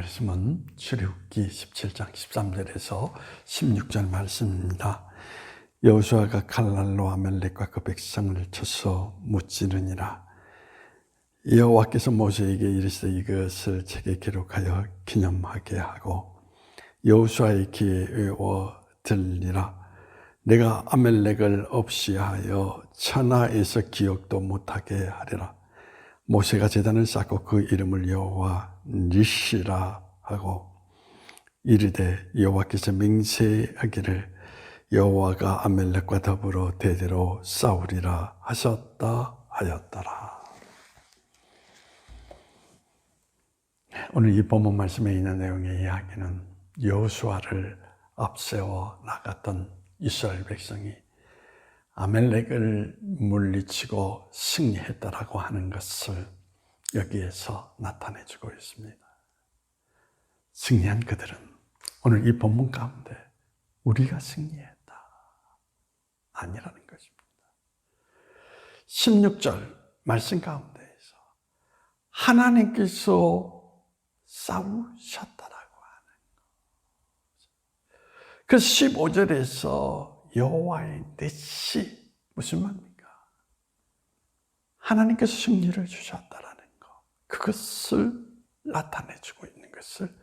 말씀은 출애굽기 17장 13절에서 16절 말씀입니다. 여호수아가 칼날로 아멜렉과 그 백성을 쳐서 무찌르니라. 여호와께서 모세에게 이르시되 이것을 책에 기록하여 기념하게 하고 여호수아의 귀에 외워 들리라. 내가 아멜렉을 없이 하여 천하에서 기억도 못하게 하리라. 모세가 제단을 쌓고 그 이름을 여호와 니시라 하고 이르되 여호와께서 맹세하기를 여호와가 아멜렉과 더불어 대대로 싸우리라 하셨다 하였더라. 오늘 이 본문 말씀에 있는 내용의 이야기는 여호수아를 앞세워 나갔던 이스라엘 백성이 아멜렉을 물리치고 승리했다라고 하는 것을 여기에서 나타내 주고 있습니다. 승리한 그들은 오늘 이 본문 가운데 우리가 승리했다. 아니라는 것입니다. 16절 말씀 가운데에서 하나님께서 싸우셨다라고 하는 것. 그 15절에서 여호와의 넷이 무슨 말입니까? 하나님께서 승리를 주셨다라는 것. 그것을 나타내주고 있는 것을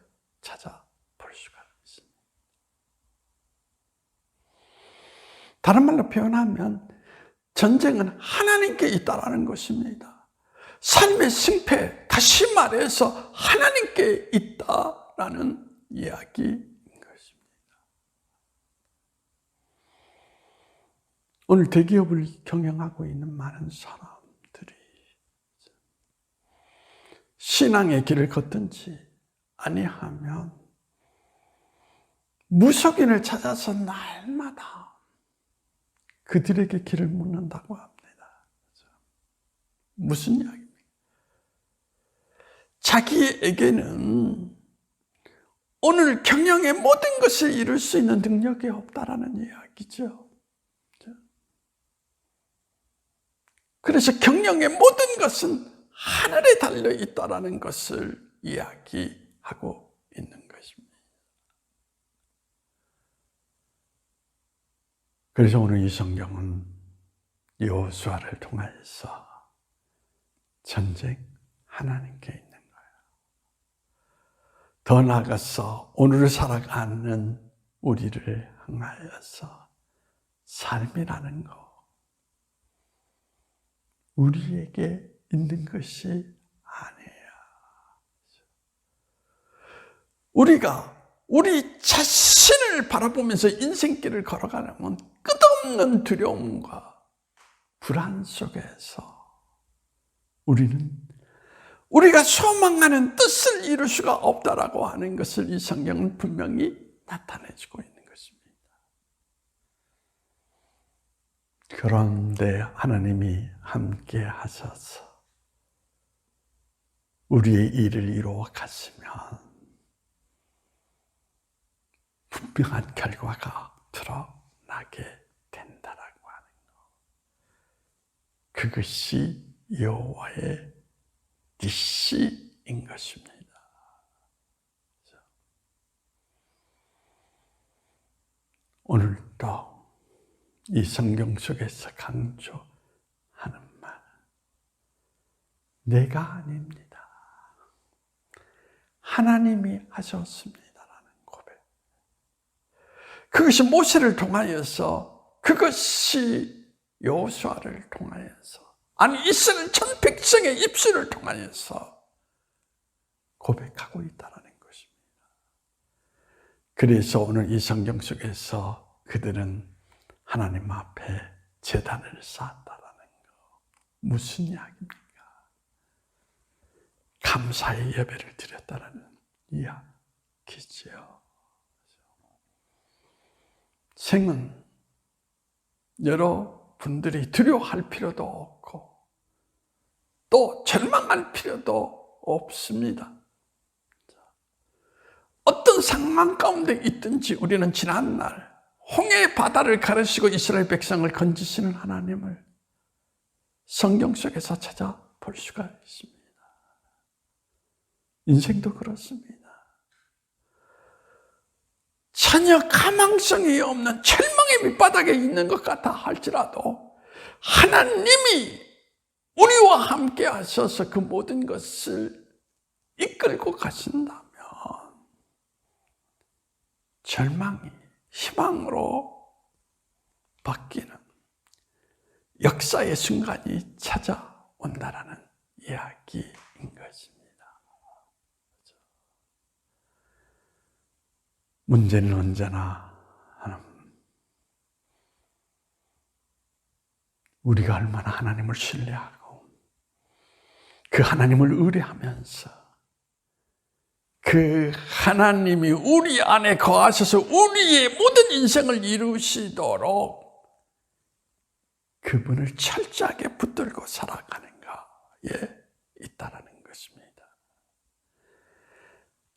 찾아볼 수가 있습니다. 다른 말로 표현하면 전쟁은 하나님께 있다라는 것입니다. 삶의 승패, 다시 말해서 하나님께 있다라는 이야기인 것입니다. 오늘 대기업을 경영하고 있는 많은 사람들이 신앙의 길을 걷든지 아니하면 무속인을 찾아서 날마다 그들에게 길을 묻는다고 합니다. 무슨 이야기입니까? 자기에게는 오늘 경영의 모든 것을 이룰 수 있는 능력이 없다라는 이야기죠. 그래서 경영의 모든 것은 하늘에 달려 있다라는 것을 이야기하고 있는 것입니다. 그래서 오늘 이 성경은 여호수아를 통해서 전쟁 하나님께 있는 거예요. 더 나아가서 오늘을 살아가는 우리를 향하여서 삶이라는 거 우리에게 있는 것이 아니에요. 우리가 우리 자신을 바라보면서 인생길을 걸어가려면 끝없는 두려움과 불안 속에서 우리는 우리가 소망하는 뜻을 이룰 수가 없다라고 하는 것을 이 성경은 분명히 나타내주고 있는 것입니다. 그런데 하나님이 함께 하셔서 우리의 일을 이루어 갔으면 분명한 결과가 드러나게 된다라고 하는 것. 그것이 여호와의 니시인 것입니다. 오늘도 이 성경 속에서 강조하는 말, 내가 아닙니다. 하나님이 하셨습니다라는 고백. 그것이 모세를 통하여서, 그것이 여호수아를 통하여서, 아니 이스라엘 전 백성의 입술을 통하여서 고백하고 있다라는 것입니다. 그래서 오늘 이 성경 속에서 그들은 하나님 앞에 재단을 쌓았다라는 거 무슨 이야기입니까? 감사의 예배를 드렸다라는 이야기지요. 생은 여러분들이 두려워할 필요도 없고 또 절망할 필요도 없습니다. 어떤 상황 가운데 있든지 우리는 지난날 홍해의 바다를 가르시고 이스라엘 백성을 건지시는 하나님을 성경 속에서 찾아볼 수가 있습니다. 인생도 그렇습니다. 전혀 가망성이 없는 절망의 밑바닥에 있는 것 같아 할지라도 하나님이 우리와 함께 하셔서 그 모든 것을 이끌고 가신다면 절망이 희망으로 바뀌는 역사의 순간이 찾아온다라는 이야기인 것입니다. 문제는 언제나 우리가 얼마나 하나님을 신뢰하고 그 하나님을 의뢰하면서 그 하나님이 우리 안에 거하셔서 우리의 모든 인생을 이루시도록 그분을 철저하게 붙들고 살아가는가에 있다라는 것입니다.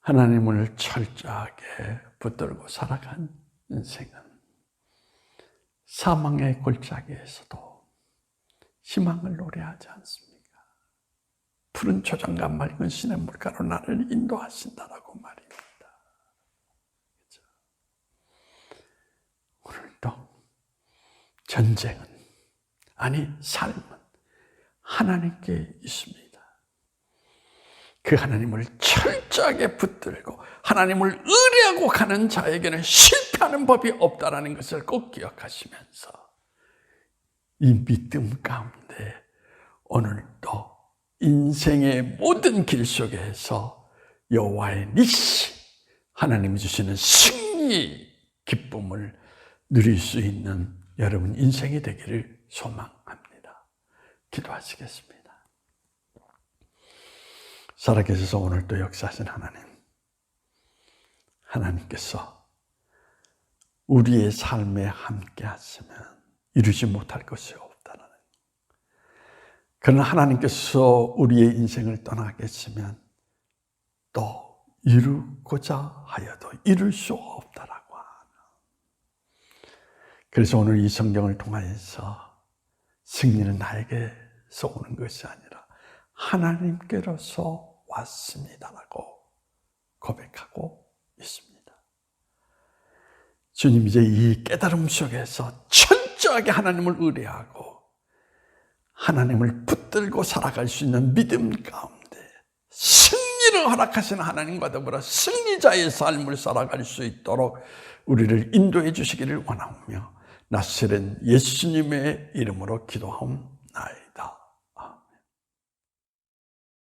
하나님을 철저하게 붙들고 살아간 인생은 사망의 골짜기에서도 희망을 노래하지 않습니까? 푸른 초장과 맑은 신의 물가로 나를 인도하신다라고 말입니다. 그렇죠? 오늘도 전쟁은 아니 삶은 하나님께 있습니다. 그 하나님을 철저하게 붙들고 하나님을 의뢰하고 가는 자에게는 실패하는 법이 없다라는 것을 꼭 기억하시면서 이 믿음 가운데 오늘도 인생의 모든 길 속에서 여호와의 니시 하나님이 주시는 승리 기쁨을 누릴 수 있는 여러분 인생이 되기를 소망합니다. 기도하시겠습니다. 살아계셔서 오늘도 역사하신 하나님 하나님께서 우리의 삶에 함께 하시면 이루지 못할 것이 없다는 그러나 하나님께서 우리의 인생을 떠나 계시면 또 이루고자 하여도 이룰 수 없다라고 하는. 그래서 오늘 이 성경을 통하여서 승리는 나에게서 오는 것이 아니라 하나님께로서 왔습니다라고 고백하고 있습니다. 주님 이제 이 깨달음 속에서 철저하게 하나님을 의뢰하고 하나님을 붙들고 살아갈 수 있는 믿음 가운데 승리를 허락하시는 하나님과 더불어 승리자의 삶을 살아갈 수 있도록 우리를 인도해 주시기를 원하며 나스렛 예수님의 이름으로 기도하옵